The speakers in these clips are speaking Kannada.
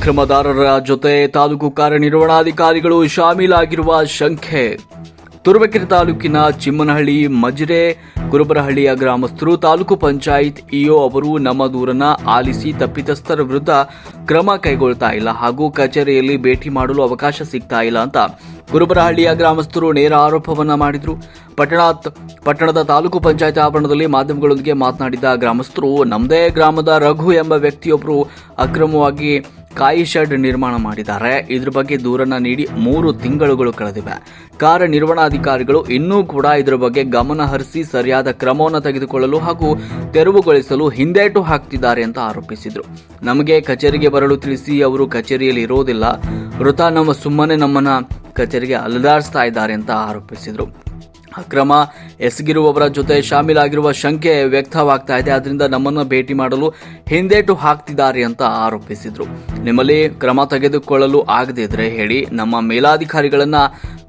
ಅಕ್ರಮದಾರರ ಜೊತೆ ತಾಲೂಕು ಕಾರ್ಯನಿರ್ವಹಣಾಧಿಕಾರಿಗಳು ಶಾಮೀಲಾಗಿರುವ ಶಂಕೆ. ತುರುವೇಕೆರೆ ತಾಲೂಕಿನ ಚಿಮ್ಮನಹಳ್ಳಿ ಮಜ್ರೆ ಗುರುಬರಹಳ್ಳಿಯ ಗ್ರಾಮಸ್ಥರು, ತಾಲೂಕು ಪಂಚಾಯತ್ ಇಒ ಅವರು ನಮ್ಮ ದೂರನ್ನ ಆಲಿಸಿ ತಪ್ಪಿತಸ್ಥರ ವಿರುದ್ಧ ಕ್ರಮ ಕೈಗೊಳ್ತಾ ಇಲ್ಲ ಹಾಗೂ ಕಚೇರಿಯಲ್ಲಿ ಭೇಟಿ ಮಾಡಲು ಅವಕಾಶ ಸಿಗ್ತಾ ಇಲ್ಲ ಅಂತ ಗುರುಬರಹಳ್ಳಿಯ ಗ್ರಾಮಸ್ಥರು ನೇರ ಆರೋಪವನ್ನ ಮಾಡಿದ್ರು. ಪಟ್ಟಣ ಪಟ್ಟಣದ ತಾಲೂಕು ಪಂಚಾಯತ್ ಆವರಣದಲ್ಲಿ ಮಾಧ್ಯಮಗಳೊಂದಿಗೆ ಮಾತನಾಡಿದ ಗ್ರಾಮಸ್ಥರು ನಮ್ಮದೇ ಗ್ರಾಮದ ರಘು ಎಂಬ ವ್ಯಕ್ತಿಯೊಬ್ಬರು ಅಕ್ರಮವಾಗಿ ಕಾಯಿ ಶೆಡ್ ನಿರ್ಮಾಣ ಮಾಡಿದ್ದಾರೆ. ಇದ್ರ ಬಗ್ಗೆ ದೂರನ್ನ ನೀಡಿ ಮೂರು ತಿಂಗಳುಗಳು ಕಳೆದಿವೆ. ಕಾರ್ಯನಿರ್ವಹಣಾಧಿಕಾರಿಗಳು ಇನ್ನೂ ಕೂಡ ಇದರ ಬಗ್ಗೆ ಗಮನ ಹರಿಸಿ ಸರಿಯಾದ ಕ್ರಮವನ್ನು ತೆಗೆದುಕೊಳ್ಳಲು ಹಾಗೂ ತೆರವುಗೊಳಿಸಲು ಹಿಂದೇಟು ಹಾಕ್ತಿದ್ದಾರೆ ಅಂತ ಆರೋಪಿಸಿದ್ರು. ನಮಗೆ ಕಚೇರಿಗೆ ಬರಲು ತಿಳಿಸಿ ಅವರು ಕಚೇರಿಯಲ್ಲಿ ಇರೋದಿಲ್ಲ ವೃತ ನಮ್ಮ ಸುಮ್ಮನೆ ನಮ್ಮನ್ನ ಕಚೇರಿಗೆ ಅಲದಾಡಿಸ್ತಾ ಇದ್ದಾರೆ ಅಂತ ಆರೋಪಿಸಿದ್ರು. ಅಕ್ರಮ ಎಸಗಿರುವವರ ಜೊತೆ ಶಾಮೀಲಾಗಿರುವ ಶಂಕೆ ವ್ಯಕ್ತವಾಗ್ತಾ ಇದೆ. ಅದರಿಂದ ನಮ್ಮನ್ನು ಭೇಟಿ ಮಾಡಲು ಹಿಂದೇಟು ಹಾಕ್ತಿದ್ದಾರೆ ಅಂತ ಆರೋಪಿಸಿದ್ರು. ನಿಮ್ಮಲ್ಲಿ ಕ್ರಮ ತೆಗೆದುಕೊಳ್ಳಲು ಆಗದೇ ಇದ್ರೆ ಹೇಳಿ ನಮ್ಮ ಮೇಲಾಧಿಕಾರಿಗಳನ್ನ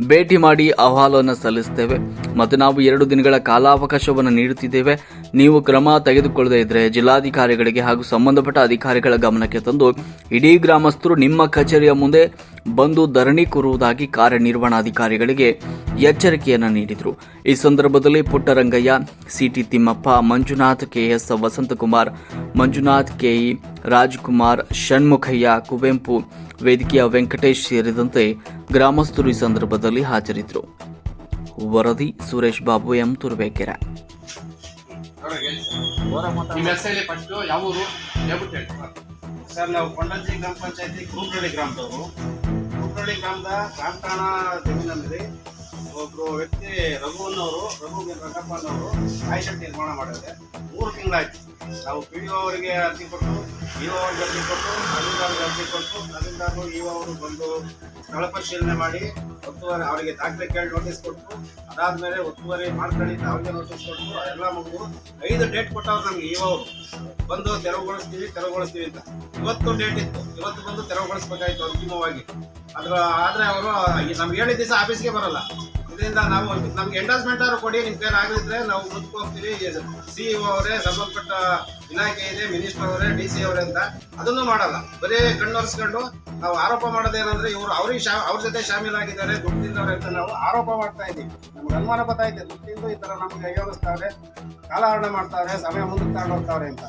ಭೇಟಿ ಮಾಡಿ ಅಹವಾಲನ್ನು ಸಲ್ಲಿಸ್ತೇವೆ. ಮತ್ತು ನಾವು ಎರಡು ದಿನಗಳ ಕಾಲಾವಕಾಶವನ್ನು ನೀಡುತ್ತಿದ್ದೇವೆ. ನೀವು ಕ್ರಮ ತೆಗೆದುಕೊಳ್ಳದೇ ಇದ್ರೆ ಜಿಲ್ಲಾಧಿಕಾರಿಗಳಿಗೆ ಹಾಗೂ ಸಂಬಂಧಪಟ್ಟ ಅಧಿಕಾರಿಗಳ ಗಮನಕ್ಕೆ ತಂದು ಇಡೀ ಗ್ರಾಮಸ್ಥರು ನಿಮ್ಮ ಕಚೇರಿಯ ಮುಂದೆ ಬಂದು ಧರಣಿ ಕೂರುವುದಾಗಿ ಕಾರ್ಯನಿರ್ವಹಣಾಧಿಕಾರಿಗಳಿಗೆ ಎಚ್ಚರಿಕೆಯನ್ನು ನೀಡಿದರು. ಈ ಸಂದರ್ಭದಲ್ಲಿ Puttarangaiah C T Thimmappa Manjunath K S Vasanthakumar Manjunath K E Rajkumar Shanmukhaiah Kuvempu ವೇದಿಕೆಯ ವೆಂಕಟೇಶ್ ಸೇರಿದಂತೆ ಗ್ರಾಮಸ್ಥರು ಈ ಸಂದರ್ಭದಲ್ಲಿ ಹಾಜರಿದ್ದರು ವರದಿ ಸುರೇಶ್ ಬಾಬು ಎಂ ತುರ್ಬೇಕೆರೆ ಸರ್ ನಾವು ಕೊಂಡಂಜಿ ಗ್ರಾಮ ಪಂಚಾಯತಿ ಗ್ರೂಪ್ನಳ್ಳಿ ಗ್ರಾಮದವರು. ಗ್ರೂಪ್ನಳ್ಳಿ ಗ್ರಾಮದ ಕಾಂತಾಣ ಜಮೀನಲ್ಲಿ ಒಬ್ರು ವ್ಯಕ್ತಿ ರಘು ಅನ್ನೋರು ರಘು ರಂಗಪ್ಪ ಅನ್ನೋರು ಆಯುಷ್ಯ ನಿರ್ಮಾಣ ಮಾಡಿದ್ರೆ ಮೂರು ತಿಂಗಳಾಯ್ತು. ನಾವು ಪಿ ಡಿ ಅವರಿಗೆ ಅರ್ಜಿ ಕೊಟ್ಟು ಇಒ ಅವ್ರಿಗೆ ಅರ್ಜಿ ಕೊಟ್ಟು ತಹಸೀಲ್ದಾರ್ಗೆ ಅರ್ಜಿ ಕೊಟ್ಟು ತಹಸೀಲ್ದಾರರು ಇಒ ಅವರು ಬಂದು ಸ್ಥಳ ಪರಿಶೀಲನೆ ಮಾಡಿ ಒತ್ತುವರಿ ಅವರಿಗೆ ದಾಖಲೆ ಕೇಳಿ ನೋಟಿಸ್ ಕೊಟ್ಟು, ಅದಾದಮೇಲೆ ಒತ್ತುವರಿ ಮಾಡ್ಕೊಳ್ಳಿ ಅವ್ರಿಗೆ ನೋಟಿಸ್ ಕೊಟ್ಟು ಎಲ್ಲ ಮುಗಿದು ಐದು ಡೇಟ್ ಕೊಟ್ಟವ್ರು ನಮ್ಗೆ ಇಒ ಅವರು. ಬಂದು ತೆರವುಗೊಳಿಸ್ತೀವಿ ತೆರವುಗೊಳಿಸ್ತೀವಿ ಅಂತ. ಇವತ್ತು ಡೇಟ್ ಇತ್ತು. ಇವತ್ತು ಬಂದು ತೆರವುಗೊಳಿಸ್ಬೇಕಾಯ್ತು ಅಂತಿಮವಾಗಿ. ಅದ್ರ, ಆದರೆ ಅವರು, ನಮ್ಗೆ ಹೇಳಿದ ದಿವಸ ಆಫೀಸ್ಗೆ ಬರಲ್ಲ. ಇದರಿಂದ ನಾವು ನಮ್ಗೆ ಎಂಡಾಸ್ಮೆಂಟ್ ಆದ್ರೂ ಕೊಡಿ, ನಿಮ್ ಪೇರ್ ಆಗದಿದ್ರೆ ನಾವು ಮುಂದಕ್ಕೆ ಹೋಗ್ತೀವಿ. ಸಿಇಒ ಅವರೇ, ಸಂಬಂಧಪಟ್ಟ ಇಲಾಖೆ ಇದೆ ಮಿನಿಸ್ಟರ್ ಅವರೇ ಡಿ ಸಿ ಅವರೇ ಅಂತ. ಅದನ್ನು ಮಾಡಲ್ಲ. ಬರೀ ಕಣ್ಣೊರೆಸ್ಕೊಂಡು ನಾವು ಆರೋಪ ಮಾಡೋದೇನಂದ್ರೆ ಇವರು ಅವ್ರಿಗೆ ಶಾ, ಅವ್ರ ಜೊತೆ ಶಾಮೀಲಾಗಿದ್ದಾರೆ ದುಡ್ಡು ತಿಂದವ್ರೆ ಅಂತ ನಾವು ಆರೋಪ ಮಾಡ್ತಾ ಇದ್ದೀವಿ. ನಮ್ಗೆ ಅನುಮಾನ ಇದೆ ತಿಂದು ಈ ಥರ ನಮ್ಗೆ ಯೋಗಿಸ್ತಾವ್ರೆ ಕಾಲಹರಣ ಮಾಡ್ತಾರೆ, ಸಮಯ ಮುಂದಕ್ಕೆ ತಗೊಂಡು ಅಂತ.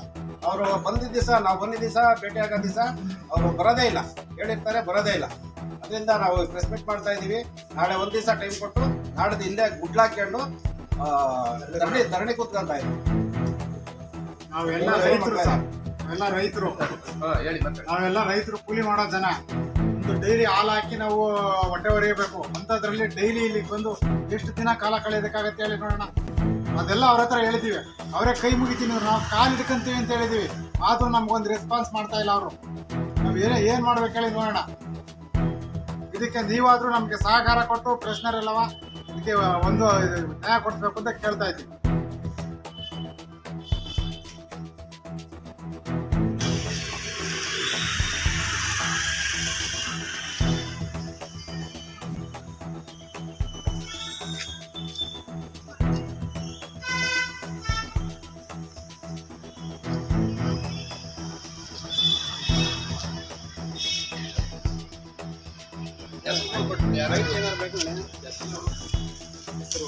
ಅವರು ಬಂದಿದ್ದ ದಿವಸ, ನಾವು ಬಂದಿದ್ದ ದಿವಸ, ಭೇಟಿ ಆಗೋ ದಿವಸ ಅವರು ಬರೋದೇ ಇಲ್ಲ. ಹೇಳಿರ್ತಾರೆ, ಬರೋದೇ ಇಲ್ಲ. ಅದರಿಂದ ನಾವು ರೆಸ್ಪೆಕ್ಟ್ ಮಾಡ್ತಾ ಇದ್ದೀವಿ. ನಾಳೆ ಒಂದು ದಿವಸ ಟೈಮ್ ಕೊಟ್ಟು ನಾಡ್ದು ಹಿಂದೆ ಗುಡ್ಲಾಕೊಂಡು ಧರಣಿ ಧರಣಿ ಕೂತ್ಕೊಂತ ಇದ್ರು. ನಾವೆಲ್ಲ ರೈತರು ಸರ್. ನಾವೆಲ್ಲ ರೈತರು. ಹೇಳಿ ಮತ್ತೆ. ನಾವೆಲ್ಲ ರೈತರು ಕೂಲಿ ಮಾಡೋ ಜನ. ಒಂದು ಡೈಲಿ ಹಾಲು ಹಾಕಿ ನಾವು ಹೊಟ್ಟೆ ಹೊರೆಯಬೇಕು ಅಂಥದ್ರಲ್ಲಿ ಡೈಲಿ ಇಲ್ಲಿಗೆ ಬಂದು ಎಷ್ಟು ದಿನ ಕಾಲ ಕಳೆಯೋದಕ್ಕಾಗತ್ತೆ ಹೇಳಿ ನೋಡೋಣ. ಅದೆಲ್ಲ ಅವ್ರ ಹತ್ರ ಹೇಳಿದ್ದೀವಿ ಅವರೇ ಕೈ ಮುಗಿತೀನಿ ನಾವು ಕಾಲು ಹಿಡ್ಕೊಂತೀವಿ ಅಂತ ಹೇಳಿದ್ದೀವಿ ಆದರೂ ನಮ್ಗೊಂದು ರೆಸ್ಪಾನ್ಸ್ ಮಾಡ್ತಾ ಇಲ್ಲ ಅವರು. ನಾವು ಏನೇ ಏನು ಮಾಡ್ಬೇಕು ಹೇಳಿ ನೋಡೋಣ. ಇದಕ್ಕೆ ನೀವಾದರೂ ನಮಗೆ ಸಹಕಾರ ಕೊಟ್ಟು ಪ್ರೆಸ್ನರ್ ಎಲ್ಲವ ಇದಕ್ಕೆ ಒಂದು ನ್ಯಾಯ ಕೊಡಿಸ್ಬೇಕು ಅಂತ ಕೇಳ್ತಾ ಇದ್ದೀವಿ ಹೆಸರು ಕೊಟ್ಟು ಯಾರು ರೈತ ಏನಾರು ಬೇಕು ಹೆಸರು